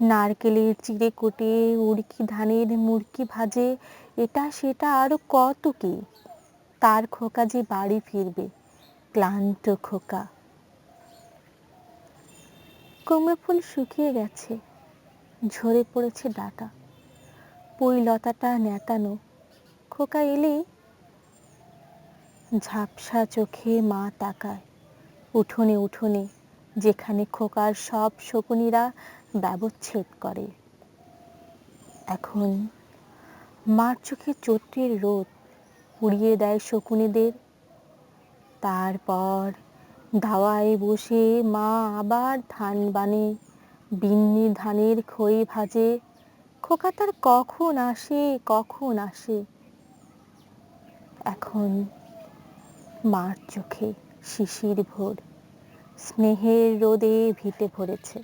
নারকেলের চিড়ে কোটে, উড়কি ধানের মুড়কি ভাজে, এটা সেটা আরও কত কি? তার খোকা যে বাড়ি ফিরবে, ক্লান্ত খোকা। কুমড়ো ফুল শুকিয়ে গেছে, ঝরে পড়েছে ডাটা। পুঁই লতাটা নেতানো, খোকা এলে ঝাপসা চোখে মা তাকায়, উঠোনে উঠোনে যেখানে খোকার সব শকুনিরা ব্যবচ্ছেদ করে। এখন মার চোখে চৈত্রের রোদ উড়িয়ে দেয় শকুনিদের। তারপর ধাওয়ায় বসে মা আবার ধান বানে, বিন্নি ধানের খই ভাজে। খোকা তার কখন আসে কখন আসে। এখন মার চোখে শিশির ভোর। স্নেহের রোদে ভিটে ভরেছে।